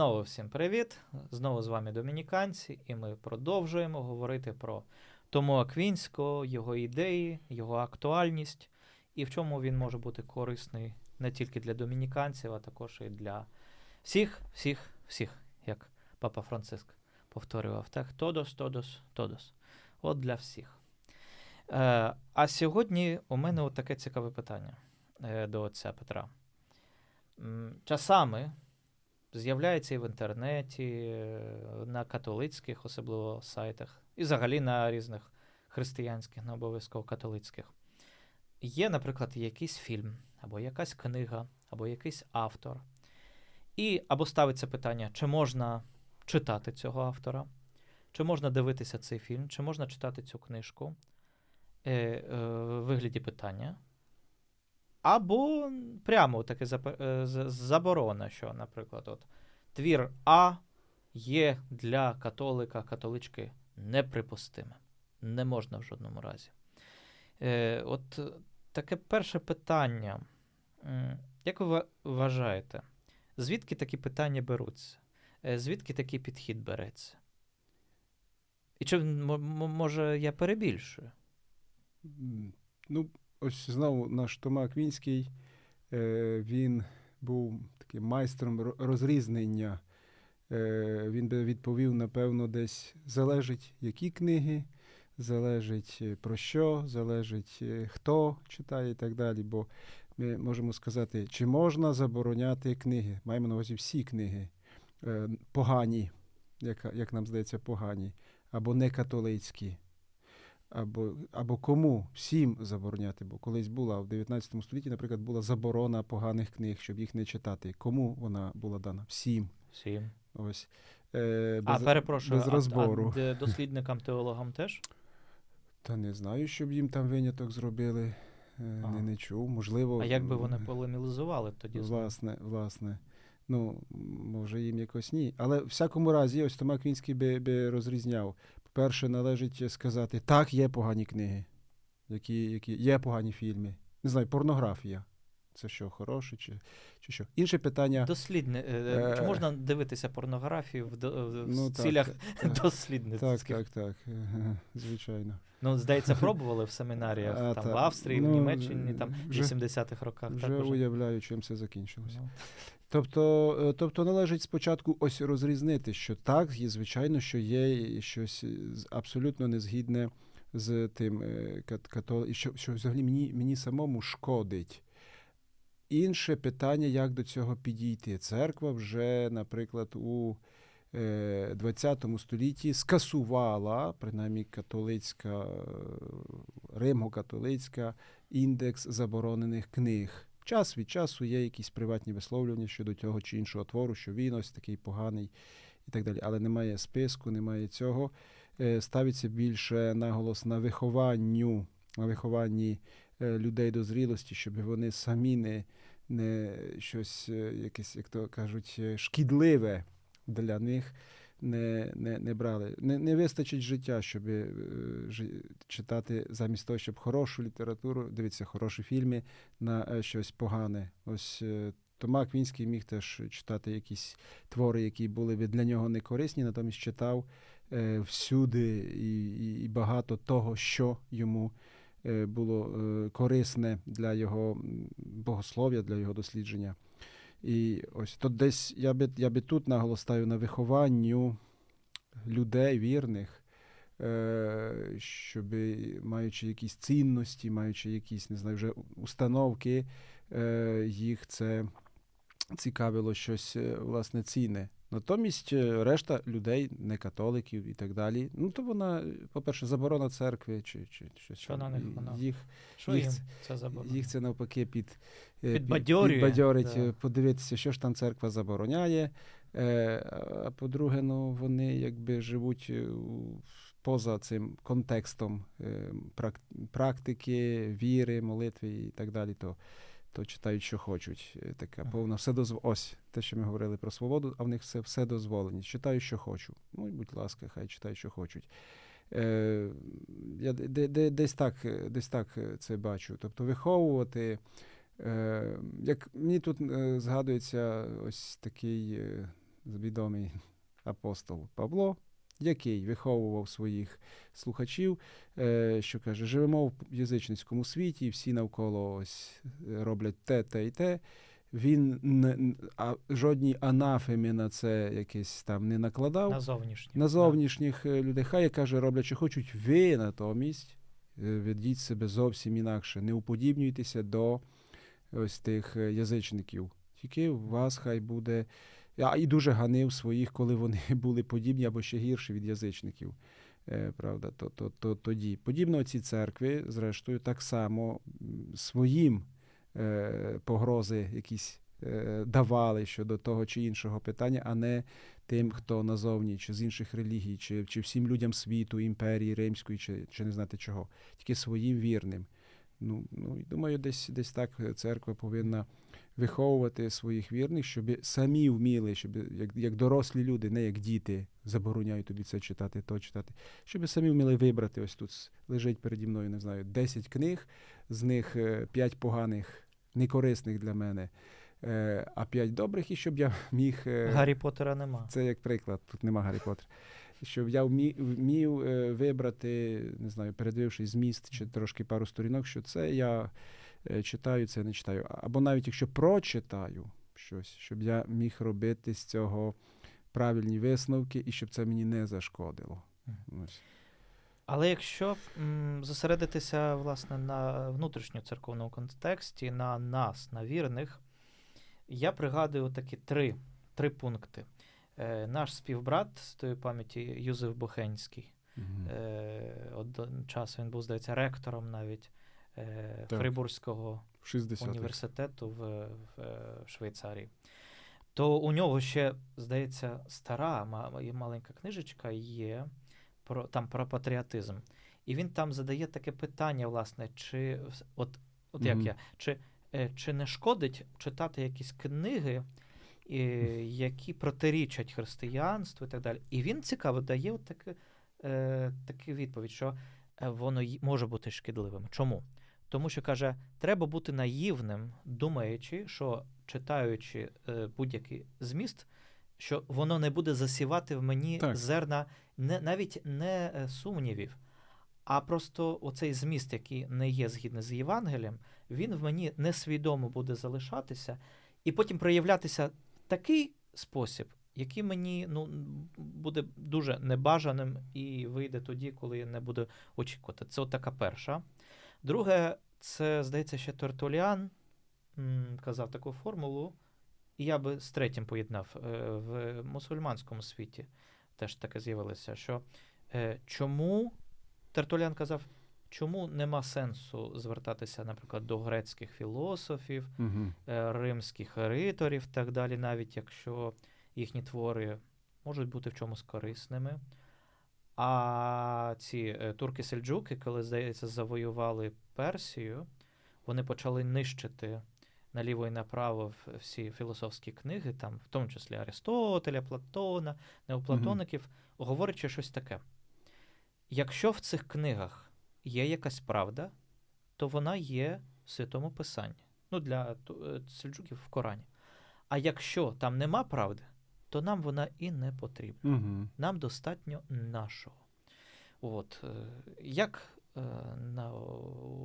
Знову всім привіт! Знову з вами домініканці, і ми продовжуємо говорити про Тому Аквінського, його ідеї, його актуальність і в чому він може бути корисний не тільки для домініканців, а також і для всіх, всіх, всіх, як папа Франциск повторював. Так, тодос, тодос, тодос. От для всіх. Е, а сьогодні у мене от таке цікаве питання е, до отця Петра. Часами з'являється і в інтернеті, на католицьких, особливо сайтах, і взагалі на різних християнських, не обов'язково католицьких. Є, наприклад, якийсь фільм, або якась книга, або якийсь автор. І або ставиться питання, чи можна читати цього автора, чи можна дивитися цей фільм, чи можна читати цю книжку е, е, вигляді питання. Або прямо таке е, заборона, що, наприклад, от, твір А є для католика, католички неприпустимим. Не можна в жодному разі. Е, от таке перше питання. Як ви вважаєте, звідки такі питання беруться? Е, Звідки такий підхід береться? І чи може я перебільшую? Ну, ось знову наш Тома Аквінський, е, він був таким майстром розрізнення. Е, Він би відповів, напевно, десь залежить, які книги, залежить е, про що, залежить хто читає і так далі. Бо ми можемо сказати, чи можна забороняти книги. Маємо на увазі всі книги погані, як, як нам здається, погані, або не католицькі. Або, або кому всім забороняти, бо колись була в 19 столітті, наприклад, була заборона поганих книг, щоб їх не читати. Кому вона була дана? Всім. Всім. Ось. Е, А, перепрошую, без а- розбору. А, де- дослідникам, теологам теж? Та не знаю, щоб їм там виняток зробили. Е, Ага. не, не чув. Можливо. А як би вони м, полемілізували тоді? Власне, власне. Ну, може, їм якось ні. Але в всякому разі, ось Тома Квінський би, би розрізняв. По-перше, належить сказати, так, є погані книги, які, які, є погані фільми. Не знаю, порнографія. Це що, хороше чи, чи що? Інше питання. Дослідне, е, чи Е, можна дивитися порнографію в, до- в Ну, цілях так, дослідницьких? Так, так, так. е, Звичайно. Ну, здається, пробували в семінаріях А, там, та- в Австрії, в ну, Німеччині, там, в вже- 80-х роках. Вже так, уявляю, чим це закінчилося. Ну, Тобто, е, тобто належить спочатку ось розрізнити, що так, є, звичайно, що є щось абсолютно незгідне з тим е, катол... що, що взагалі мені, мені самому шкодить. Інше питання, як до цього підійти. Церква вже, наприклад, у е, 20 столітті скасувала, принаймні католицька, е, римо-католицька, індекс заборонених книг. Час від часу є якісь приватні висловлювання щодо того чи іншого твору, що він ось такий поганий і так далі. Але немає списку, немає цього. Е, Ставиться більше наголос на вихованню, на вихованні е, людей до зрілості, щоб вони самі не, не щось, е, якесь, як то кажуть, шкідливе для них. Не, не, не брали. Не, не вистачить життя, щоб е, читати замість того, щоб хорошу літературу, дивитися хороші фільми на е, щось погане. Ось е, Тома Квінський міг теж читати якісь твори, які були для нього не корисні, натомість читав всюди і, і, багато того, що йому було корисне для його богослов'я, для його дослідження. І ось то десь я би, я би тут наголостаю на вихованню людей вірних, е, щоб маючи якісь цінності, маючи якісь, не знаю, вже установки, е, їх це цікавило щось е, власне цінне. Натомість е, решта людей, не католиків і так далі. Ну то вона, по-перше, заборона церкви чи, чи щось. Що на них вона? Їх, Що їх їм це- заборонено? їх це навпаки під, е, Підбадьорює, підбадьорить, да. подивитися, що ж там церква забороняє. Е, А по-друге, ну вони якби живуть поза цим контекстом практики, віри, молитви і так далі. То, то читають, що хочуть. Е, Така повна все дозв... Ось те, що ми говорили про свободу, а в них все, все дозволені. Читаю, що хочу. Ну, і будь ласка, хай читають, що хочуть. Е, я де, де, де- десь, так, е, десь так е, це бачу. Тобто виховувати. Е, як мені тут е, згадується ось такий е, відомий апостол Павло, який виховував своїх слухачів, е, що каже: живемо в язичницькому світі, всі навколо ось е, роблять те, те і те. Він не, а, жодній анафемі на це якесь там не накладав На зовнішнє. на зовнішніх е, людей. Хай каже, роблять, що хочуть ви натомість. Ведіть себе зовсім інакше. Не уподібнюйтеся до ось тих язичників. Тільки у вас хай буде. А і дуже ганив своїх, коли вони були подібні або ще гірші від язичників. Е, правда, то, то, то, тоді. Подібно ці церкви, зрештою, так само своїм е, погрози якісь е, давали щодо того чи іншого питання, а не тим, хто назовні, чи з інших релігій, чи, чи всім людям світу, імперії римської, чи, чи не знати чого, тільки своїм вірним. Ну, ну думаю, десь, десь так церква повинна виховувати своїх вірних, щоб самі вміли, щоб як, як дорослі люди, не як діти, забороняють тобі це читати, то читати, щоб самі вміли вибрати. Ось тут лежить переді мною, не знаю, 10 книг, з них 5 поганих, некорисних для мене, е, а 5 добрих, і щоб я міг. е, Гаррі Поттера нема. це як приклад, тут нема Гаррі Поттера. Щоб я вмі- вмів е, вибрати, не знаю, передивившись зміст чи трошки пару сторінок, що це я е, читаю, це не читаю. Або навіть якщо прочитаю щось, щоб я міг робити з цього правильні висновки і щоб це мені не зашкодило. Ось. Але якщо м, зосередитися власне на внутрішньоцерковному контексті, на нас, на вірних, я пригадую такі три, три пункти. Е, наш співбрат з тої пам'яті Юзеф Бухенський. Мгм. Е, один час він був, здається, ректором навіть е. Фрибурзького 60-х. університету в, в, е, Швейцарії. То у нього ще, здається, стара маленька книжечка є про, там про патріотизм. І він там задає таке питання, власне, чи от, от як Мгм. я, чи, е, чи не шкодить читати якісь книги, е, які протирічать християнству і так далі. І він цікаво дає от таке, е, таку відповідь, що воно може бути шкідливим. Чому? Тому що каже, треба бути наївним, думаючи, що читаючи е, будь-який зміст, що воно не буде засівати в мені Так. зерна не, навіть не е, сумнівів, а просто оцей зміст, який не є згідний з Євангелієм, він в мені несвідомо буде залишатися і потім проявлятися такий спосіб, який мені ну, буде дуже небажаним і вийде тоді, коли я не буду очікувати. Це от така перша. Друге, це, здається, ще Тертуліан м, казав таку формулу, і я би з третім поєднав е, в мусульманському світі. Теж таке з'явилося, що е, чому Тертулян казав, чому нема сенсу звертатися, наприклад, до грецьких філософів, е, римських риторів, так далі, навіть якщо їхні твори можуть бути в чомусь корисними. А ці е, турки-сельджуки, коли, здається, завоювали Персію, вони почали нищити наліво і направо всі філософські книги, там, в тому числі Аристотеля, Платона, неоплатоників, говорячи щось таке. Якщо в цих книгах є якась правда, то вона є в Святому Писанні. Ну, для е, сельджуків в Корані. А якщо там нема правди, то нам вона і не потрібна. Мгм. Нам достатньо нашого. От. е, Як е, на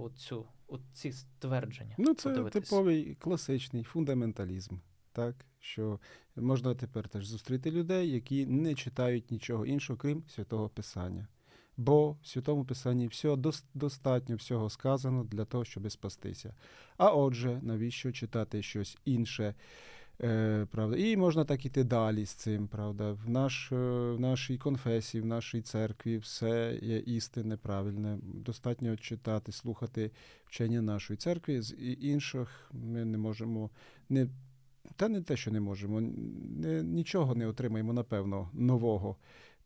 оцю, оці ствердження? Ну, це подивитись? типовий класичний фундаменталізм. Так, що можна тепер теж зустріти людей, які не читають нічого іншого, крім святого Писання. Бо в святому Писанні все достатньо всього сказано для того, щоб спастися. А отже, навіщо читати щось інше? Е, правда, і можна так іти далі з цим. Правда, в, наш, е, в нашій конфесії, в нашій церкві все є істинне, правильне. Достатньо читати, слухати вчення нашої церкви. З інших ми не можемо не. Та не те, що не можемо, не, нічого не отримаємо, напевно, нового,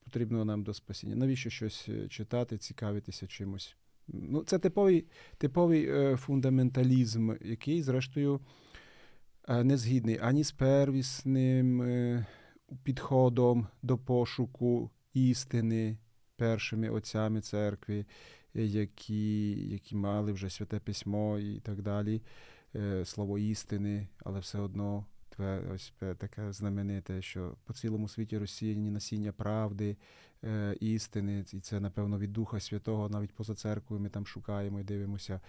потрібного нам до спасіння. Навіщо щось е, читати, цікавитися чимось? Ну, це типовий, типовий е, фундаменталізм, який, зрештою, не згідний ані з первісним е, підходом до пошуку істини першими отцями церкви, е, які, які мали вже святе письмо і так далі, е, слово істини, але все одно ось е, таке знамените, що по цілому світі розсіяні насіння правди, е, істини, і це, напевно, від Духа Святого, навіть поза церквою ми там шукаємо і дивимося,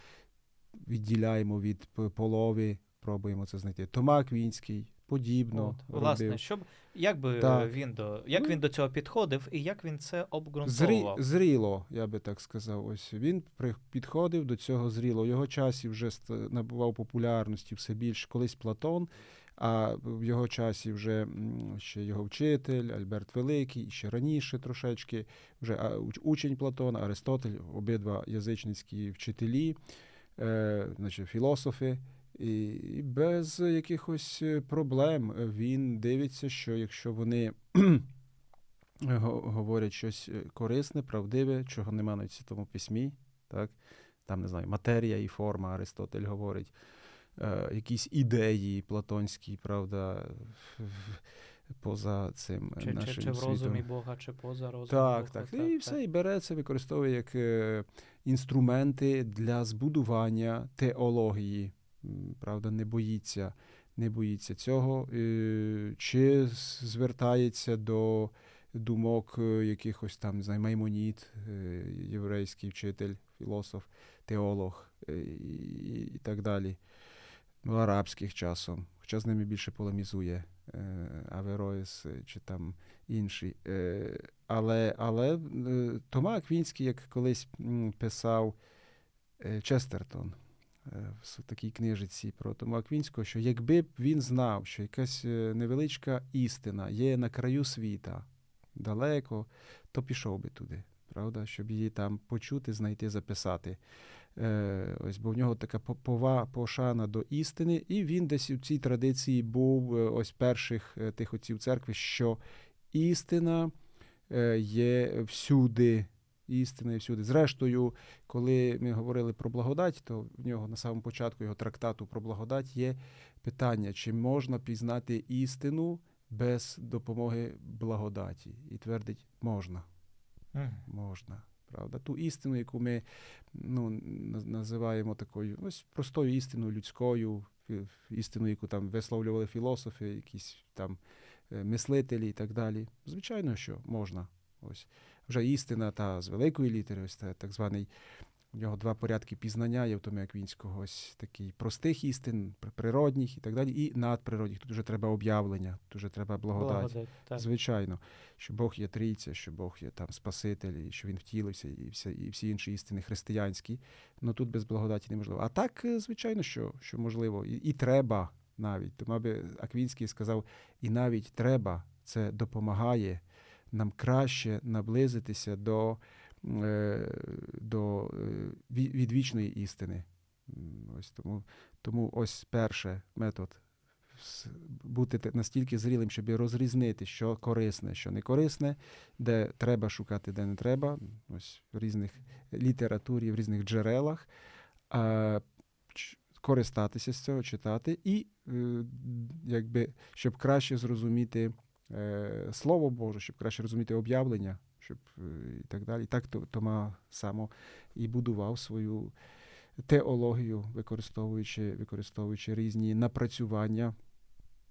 відділяємо від полови, пробуємо це знайти. Тома Аквінський, подібно. От, власне, щоб як би Так. е, він до як Ну, він до цього підходив і як він це Зрі, зріло, я би так сказав. Ось він підходив до цього зріло. В його часі вже набував популярності все більше. Колись Платон, а в його часі вже ще його вчитель, Альберт Великий, і ще раніше трошечки, вже учень Платона, Аристотель, обидва язичницькі вчителі, е, значить, філософи. І без якихось е, проблем е, він дивиться, що якщо вони говорять щось е, корисне, правдиве, чого нема навіть в Святому письмі, так? там, не знаю, матерія і форма, Аристотель говорить, е, якісь ідеї платонські, правда, в- в- поза цим Чи, чи, нашим чи в світом. розумі Бога, чи поза розумом Так, Бога. так. І все, і бере це, використовує як інструменти для збудування теології. Правда, не боїться, не боїться цього. Е, Чи звертається до думок е, якихось там, не знаю, Маймоніт, е, єврейський вчитель, філософ, теолог і, так далі. Арабських часом, хоча з ними більше полемізує Авероїс чи там інші. Але але Тома Аквінський, як колись писав Честертон в такій книжиці про Тома Аквінського, що якби б він знав, що якась е, невеличка істина є на краю світа далеко, то пішов би туди. Правда, щоб її там почути, знайти, записати. Е, ось, бо в нього така по- пова, пошана до істини, і він десь у цій традиції був е, ось перших е, тих отців церкви, що істина е, є всюди. Істина є всюди. Зрештою, коли ми говорили про благодать, то в нього на самому початку його трактату про благодать є питання, чи можна пізнати істину без допомоги благодаті. І твердить, можна можна. Правда? Ту істину, яку ми ну, називаємо такою ось простою істиною людською, істиною, яку там висловлювали філософи, якісь там е, мислителі і так далі. Звичайно, що можна. Ось. Вже істина та з великої літери, ось та, так званий. У нього два порядки пізнання є в Томі Аквінського, ось такий простих істин, природніх і так далі, і надприродних. Тут вже треба об'явлення, тут вже треба благодать. Благодать. Звичайно, що Бог є трійця, що Бог є там Спаситель, і що він втілився, і всі, і всі інші істини християнські. Ну тут без благодаті неможливо. А так, е, звичайно, що, що можливо, і, і треба навіть. Тому аби Аквінський сказав, і навіть треба, це допомагає нам краще наблизитися до, е, до е, відвічної істини. Ось тому, тому ось перше метод бути настільки зрілим, щоб розрізнити, що корисне, що не корисне, де треба шукати, де не треба. Ось в різних літературі, в різних джерелах. Користатися з цього, читати, і е, якби, щоб краще зрозуміти Слово Боже, щоб краще розуміти об'явлення, щоб е, і так далі. І так То- Тома само і будував свою теологію, використовуючи, використовуючи різні напрацювання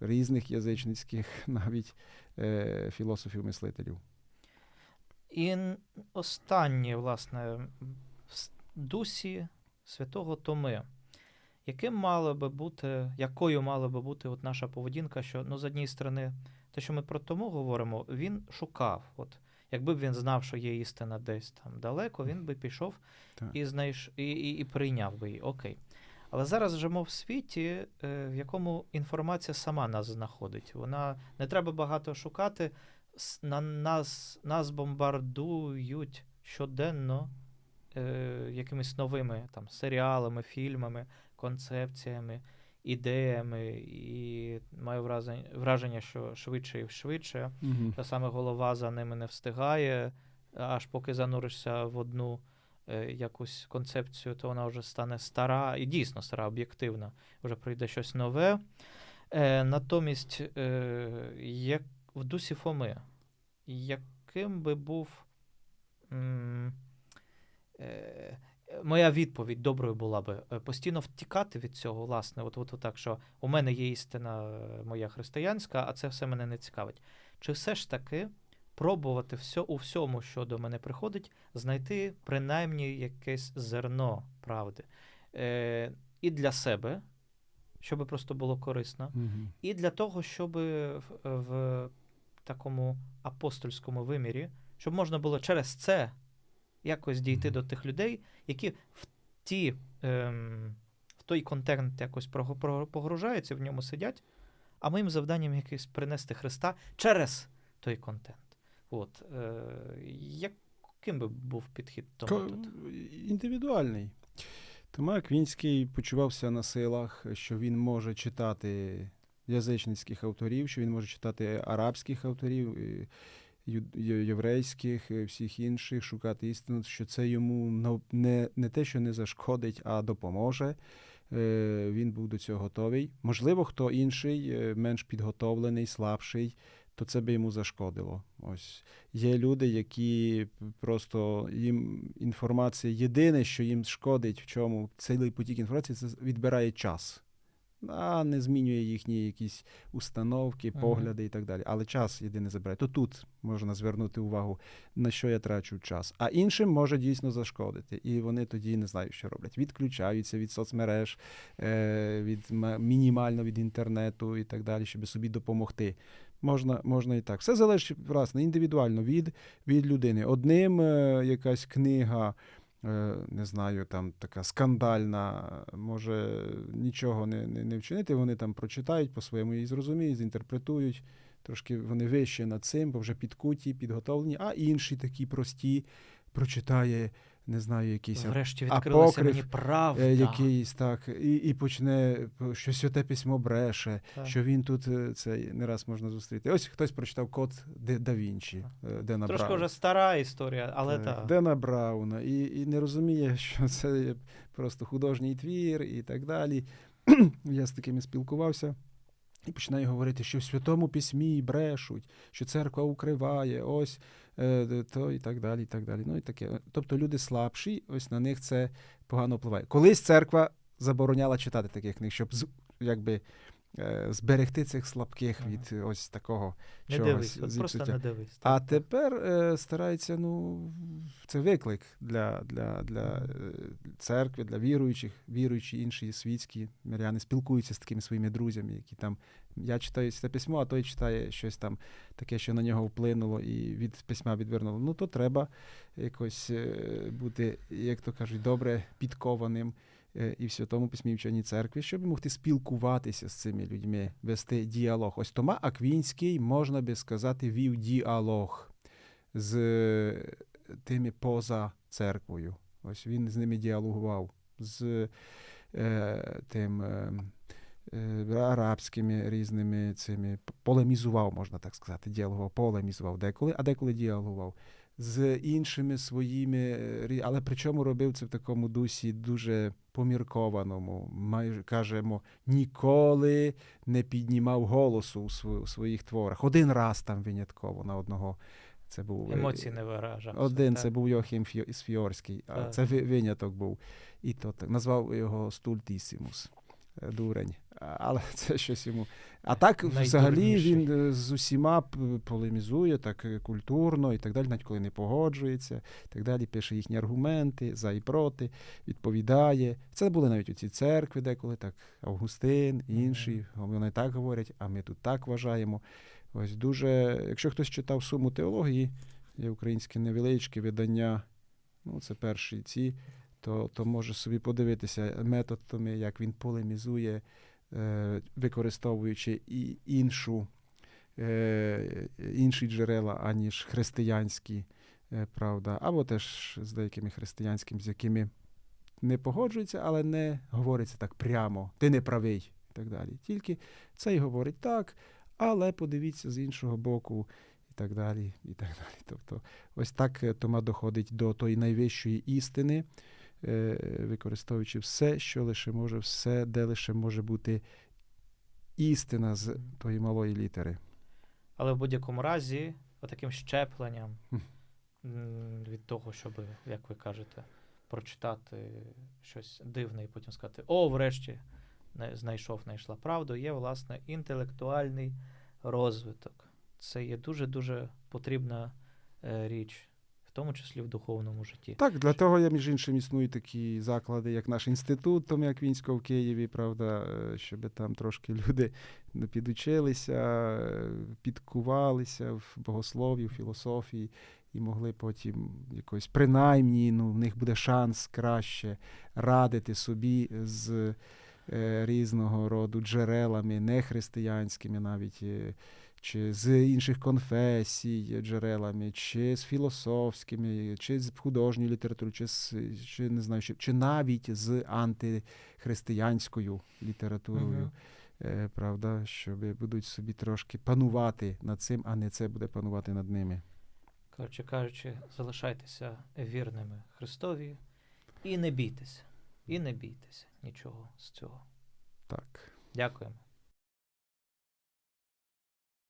різних язичницьких навіть е, філософів-мислителів. І останнє, власне, в дусі святого Томи. Яким мала би бути, якою мала би бути от наша поведінка, що ну, з однієї сторони, те, що ми про Тому говоримо, він шукав. От, якби б він знав, що є істина десь там далеко, він би пішов Так. і, знайш, і, і, і прийняв би її. Окей. Але зараз живемо в світі, е, в якому інформація сама нас знаходить. Вона не треба багато шукати. На нас, нас бомбардують щоденно е, якимись новими там, серіалами, фільмами, концепціями, ідеями. І маю враження, враження, що швидше і швидше. Угу. Та саме голова за ними не встигає, аж поки зануришся в одну е, якусь концепцію, то вона вже стане стара, і дійсно стара, об'єктивна, вже прийде щось нове. Е, натомість, е, як в дусі Фоми, яким би був м, е, моя відповідь доброю була би е, постійно втікати від цього, власне, от, от, от так, що у мене є істина е, моя християнська, а це все мене не цікавить. Чи все ж таки пробувати все, у всьому, що до мене приходить, знайти принаймні якесь зерно правди е, і для себе, щоб просто було корисно, Мгм. і для того, щоб в, в такому апостольському вимірі, щоб можна було через це якось дійти до тих людей, які в ті ем, в той контент якось погружаються, в ньому сидять, а моїм завданням якось принести Христа через той контент. От, е, яким би був підхід тому тут? Індивідуальний. Тома Аквінський почувався на силах, що він може читати язичницьких авторів, що він може читати арабських авторів, єврейських, всіх інших, шукати істину, що це йому не, не те, що не зашкодить, а допоможе. Е, Він був до цього готовий. Можливо, хто інший, е, менш підготовлений, слабший, то це би йому зашкодило. Ось є люди, які просто їм інформація єдине, що їм шкодить, в чому цілий потік інформації, це відбирає час. А не змінює їхні якісь установки, погляди і так далі. Але час єдине забирає. То тут можна звернути увагу, на що я трачу час. А іншим може дійсно зашкодити. І вони тоді не знають, що роблять. Відключаються від соцмереж, е, від мінімально від інтернету і так далі, щоб собі допомогти. Можна, можна і так. Все залежить власне індивідуально від, від людини. Одним е, якась книга, не знаю, там така скандальна, може нічого не, не, не вчинити. Вони там прочитають, по-своєму її зрозуміють, зінтерпретують. Трошки вони вище над цим, бо вже підкуті, підготовлені, а інші такі прості прочитає, не знаю, якийсь Врешті відкрилася апокриф, мені правда. е, якийсь так, і, і почне, що святе письмо бреше, Так. що він тут е, це не раз можна зустріти. Ось хтось прочитав код Де, да Вінчі, е, Дена Трошки Брауна. вже стара історія, але Так, так. Дена Брауна, і, і не розуміє, що це просто художній твір і так далі. Я з такими спілкувався. І починає говорити, що в Святому Письмі брешуть, що церква укриває, ось е, то і так далі. і так далі. Ну і таке. Тобто люди слабші, ось на них це погано впливає. Колись церква забороняла читати таких книг, щоб якби зберегти цих слабких Ага. від е, ось такого Не чогось дивись, от просто не дивись. А так. тепер е, старається, ну, це виклик для, для, для е, церкви, для віруючих, віруючі інші світські миряни спілкуються з такими своїми друзями, які там. Я читаю це письмо, а той читає щось там таке, що на нього вплинуло і від письма відвернуло. Ну, то треба якось е, бути, як то кажуть, добре підкованим е, і в Святому Письмі вченій церкві, щоб могти спілкуватися з цими людьми, вести діалог. Ось Тома Аквінський, можна би сказати, вів діалог з е, тими поза церквою. Ось він з ними діалогував з е, тим. Е, е, Арабськими різними цими полемізував, можна так сказати, діалогував, полемізував деколи, а деколи діалогував з іншими своїми, е, але причому робив це в такому дусі дуже поміркованому. Майже кажемо, ніколи не піднімав голосу у сво- своїх творах. Один раз там винятково на одного. Це був е, Емоцій не виражав. один, так. це був Йохім Фьо- із Фіорський, а Так. це ви- виняток був. І то так назвав його Стультісімус. е, Дурень. Але це щось йому. А так, взагалі, він е, з усіма полемізує так е, культурно і так далі, навіть коли не погоджується, і так далі, пише їхні аргументи за і проти, відповідає. Це були навіть оці церкви, деколи так, Августин, інші, вони так говорять, а ми тут так вважаємо. Ось дуже, якщо хтось читав суму теології, є українське невеличке видання, ну це перші ці, то, то може собі подивитися методами, як він полемізує, використовуючи і іншу, е, інші джерела, аніж християнські, е, правда, або теж з деякими християнськими, з якими не погоджується, але не говориться так прямо. Ти не правий і так далі. Тільки цей говорить так, але подивіться з іншого боку, і так далі. і так далі. Тобто, ось так е, Тома доходить до тої найвищої істини, е, використовуючи все, що лише може, все, де лише може бути істина з тої малої літери. Але в будь-якому разі, отаким щепленням від того, щоб, як ви кажете, прочитати щось дивне і потім сказати: О, врешті знайшов, знайшла правду. Є, власне, інтелектуальний розвиток. Це є дуже-дуже потрібна е, річ, тому числі в духовному житті. Так, для того є, між іншим, існують такі заклади, як наш інститут Томи Аквінського в Києві, правда, е, щоб там трошки люди підучилися, е, підкувалися в богослов'ї, в філософії і могли потім якось принаймні, ну, в них буде шанс краще радити собі з е, різного роду джерелами, нехристиянськими навіть. е, чи з інших конфесій джерелами, чи з філософськими, чи з художньою літературою, чи, з, чи не знаю, чи, чи навіть з антихристиянською літературою. Е, правда, щоб будуть собі трошки панувати над цим, а не це буде панувати над ними. Коротше кажучи, залишайтеся вірними Христові і не бійтеся. І не бійтеся нічого з цього. Так. Дякуємо.